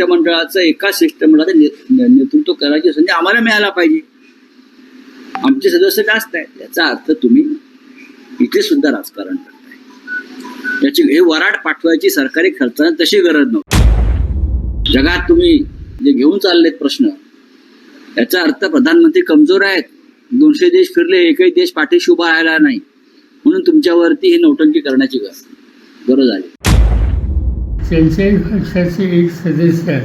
शिष्टमंडळाचं एका शिष्टमंडळाचं नेतृत्व करायची संधी म्हणजे आम्हाला मिळायला पाहिजे. आमचे सदस्य जास्त आहेत. याचा अर्थ तुम्ही इथे सुद्धा राजकारण करताय. याची हे वराड पाठवायची सरकारी खर्चाने तशी गरज नव्हती. जगात तुम्ही जे घेऊन चाललेत प्रश्न याचा अर्थ प्रधानमंत्री कमजोर आहेत. दोनशे देश फिरले एकही देश पाठीशी उभा राहिला नाही. म्हणून तुमच्यावरती ही नौटंकी करण्याची गरज गरज आली त्यांच्याही पक्षाचे एक सदस्य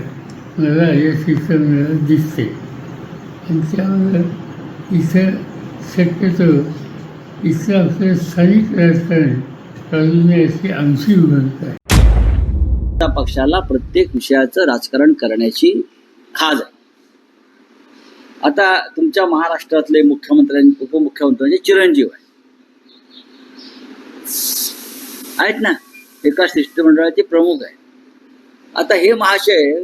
मला या शिक्षणात दिसते. आणि त्यामुळं इथं शक्यतो इथं आपलं स्थानिक राजकारण चालू आमची भूमिका आहे. त्या पक्षाला प्रत्येक विषयाचं राजकारण करण्याची खाज आहे. आता तुमच्या महाराष्ट्रातले मुख्यमंत्र्यांनी उपमुख्यमंत्र्यांचे म्हणजे चिरंजीव आहे आहेत ना? एका शिष्टमंडळाचे प्रमुख आहे आता हे महाशय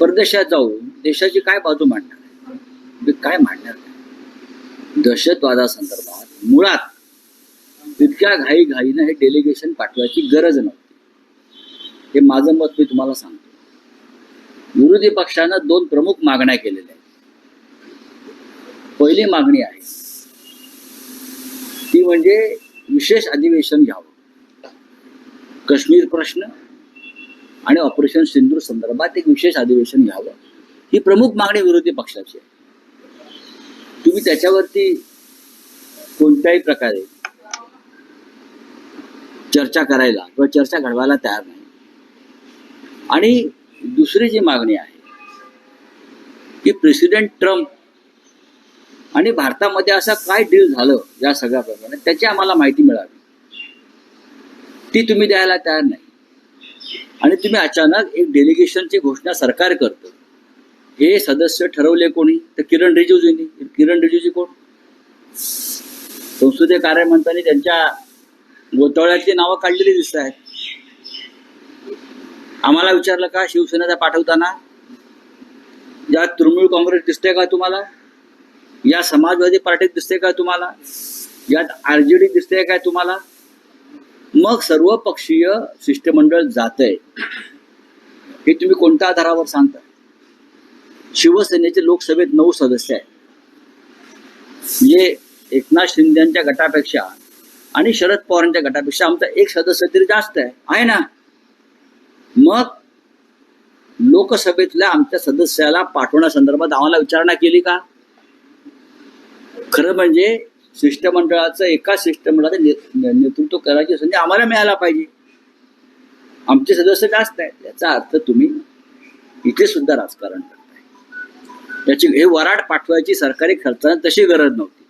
परदेशात जाऊन देशाची काय बाजू मांडणार आहे काय मांडणार आहे? दहशतवादासंदर्भात मुळात इतक्या घाई घाईनं हे डेलिगेशन पाठवायची गरज नव्हती. हे माझं मत मी तुम्हाला सांगतो. विरोधी पक्षानं दोन प्रमुख मागण्या केलेल्या आहेत. पहिली मागणी आहे ती म्हणजे विशेष अधिवेशन घ्यावं. काश्मीर प्रश्न आणि ऑपरेशन सिंधूर संदर्भात एक विशेष अधिवेशन घ्यावं. ही प्रमुख मागणी विरोधी पक्षाची आहे. तुम्ही त्याच्यावरती कोणत्याही प्रकारे चर्चा करायला किंवा चर्चा घडवायला तयार नाही. आणि दुसरी जी मागणी आहे की प्रेसिडेंट ट्रम्प आणि भारतामध्ये असं काय डील झालं या सगळ्या प्रकारे त्याची आम्हाला माहिती मिळावी. ती तुम्ही द्यायला तयार नाही. आणि तुम्ही अचानक एक डेलिगेशनची घोषणा सरकार करतं. हे सदस्य ठरवले कोणी? तर किरण रिजिजूंनी. किरण रिजिजू कोण? संसदीय कार्य त्यांच्या गोतवळ्यातली नावं काढलेली दिसत आहेत. आम्हाला विचारलं का शिवसेनेचा पाठवताना? यात तृणमूल काँग्रेस दिसते का तुम्हाला? या समाजवादी पार्टीत दिसते का तुम्हाला? यात आर जे डी दिसते काय तुम्हाला? मग सर्व पक्षीय शिष्टमंडळ जात आहे हे तुम्ही कोणत्या आधारावर सांगता? शिवसेनेचे लोकसभेत नऊ सदस्य आहेत. म्हणजे एकनाथ शिंदेच्या गटापेक्षा आणि शरद पवारांच्या गटापेक्षा आमचा एक सदस्य तरी जास्त आहे. आहे ना? मग लोकसभेतल्या आमच्या सदस्याला पाठवण्यासंदर्भात आम्हाला विचारणा केली का? खरं म्हणजे शिष्टमंडळाचं एका शिष्टमंडळाचं ने- नेतृत्व करायची संधी आम्हाला मिळायला पाहिजे. आमचे सदस्य जास्त आहेत. याचा अर्थ तुम्ही इथे सुद्धा राजकारण करताय. याची हे वराड पाठवायची सरकारी खर्चाने तशी गरज नव्हती.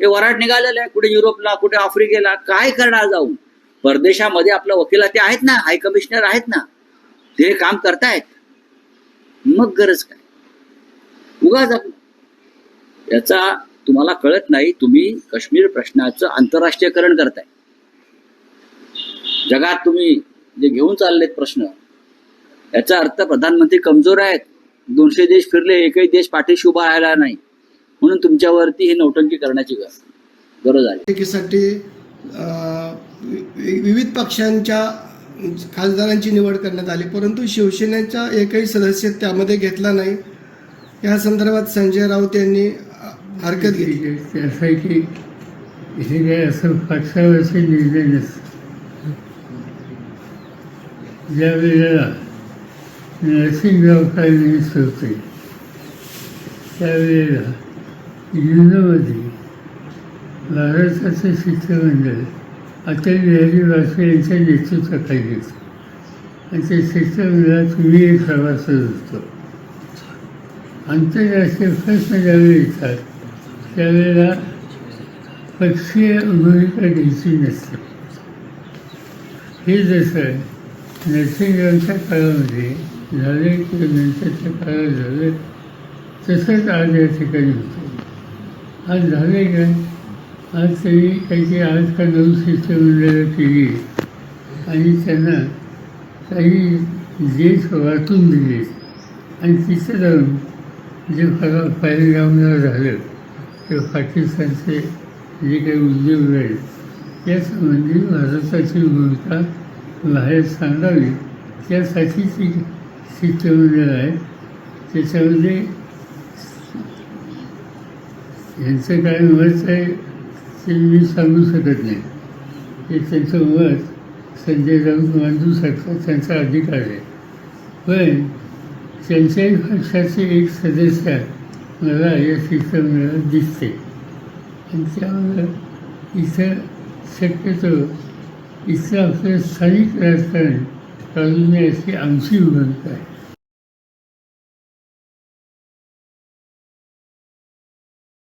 हे वराड निघालेलं आहे. कुठे युरोपला कुठे आफ्रिकेला काय करणार जाऊन? परदेशामध्ये आपल्या वकिला ते आहेत ना? हाय कमिशनर आहेत ना? ते काम करतायत. मग गरज काय? उगाच आपलं याचा तुम्हाला कळत नाही तुम्ही काश्मीर प्रश्नाचं आंतरराष्ट्रीयकरण करताय. जगात तुम्ही जे घेऊन चाललेत प्रश्न याचा अर्थ प्रधानमंत्री कमजोर आहेत. दोनशे देश फिरले एकही देश पाठीशी उभा राहिला नाही. म्हणून तुमच्यावरती ही नौटंकी करण्याची गरज गरज आली विविध पक्षांच्या खासदारांची निवड करण्यात आली परंतु शिवसेनेचा एकही सदस्य त्यामध्ये घेतला नाही. या संदर्भात संजय राऊत यांनी हरकत घेतली त्यासाठी असं आहे की हे काय असं पक्षावरचे निर्णय नसतात ज्या वेळेला नरसिंहराव फायनान्स होते त्यावेळेला युनोमध्ये भारताचं शिष्टमंडळ अटल बिहारी वाजपेयी यांच्या नेतृत्वाखाली होतं. आणि ते शिष्टमंडळात मी एक सभासद होतो. आंतरराष्ट्रीय प्रश्न ज्यावेळी येतात त्यावेळेला पक्षीय भूमिका द्यायची नसते हे जसं नरसिंहरावच्या काळामध्ये झाले किंवा नंतरच्या काळात झालं तसंच आज या ठिकाणी होतं आज झाले काय आज तरी काही आज का नऊ शिष्टमंडळं केली आणि त्यांना काही देश वाटून दिले आणि तिथं जाऊन जे फला पहिलगावला झालं ते पाकिस्तानचे जे काही उद्योग आहेत यासंबंधी भारताची भूमिका बाहेर सांगावी त्यासाठीची शिष्टमंडळ आहे. त्याच्यामध्ये यांचं काय मत आहे ते मी सांगू शकत नाही. ते त्यांचं मत संजय राऊत मांडू शकतात त्यांचा अधिकार आहे. पण त्यांच्याही पक्षाचे एक सदस्य मला या मिळत दिसते आणि त्यामुळे इथं शक्यतो इथं आपलं स्थानिक राजकारण चालू नये अशी आमची विनंती आहे.